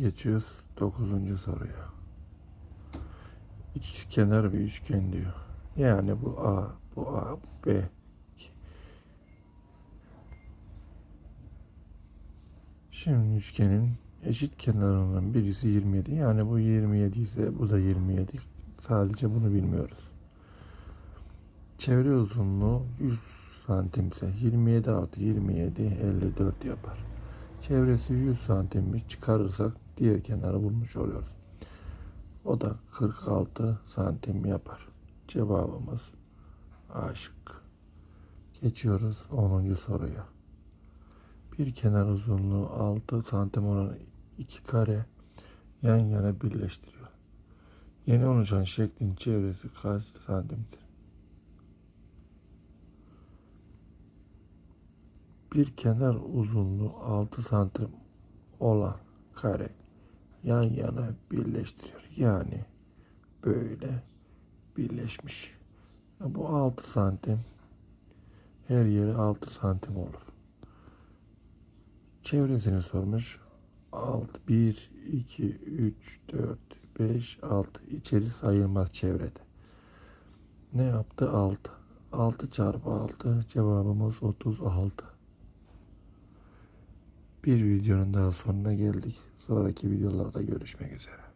geçiyoruz 9. soruya. İkiz kenar bir üçgen diyor. Yani bu A, bu A, bu B. Şimdi üçgenin eşit kenarının birisi 27. Yani bu 27 ise bu da 27. Sadece bunu bilmiyoruz. Çevre uzunluğu 100 santimse 27 artı 27 54 yapar. Çevresi 100 santimmiş çıkarırsak diğer kenarı bulmuş oluyoruz. O da 46 santim yapar. Cevabımız A. Geçiyoruz 10. soruya. Bir kenar uzunluğu 6 santim olan iki kare yan yana birleştiriyor. Yeni oluşan şeklin çevresi kaç santimdir? Bir kenar uzunluğu 6 santim olan kare yan yana birleştiriyor. Yani böyle birleşmiş. Bu 6 santim her yeri 6 santim olur. Çevresini sormuş. 6, 1, 2, 3, 4, 5, 6. İçeri sayılmaz çevrede. Ne yaptı? 6. 6 çarpı 6 cevabımız 36. Bir videonun daha sonuna geldik. Sonraki videolarda görüşmek üzere.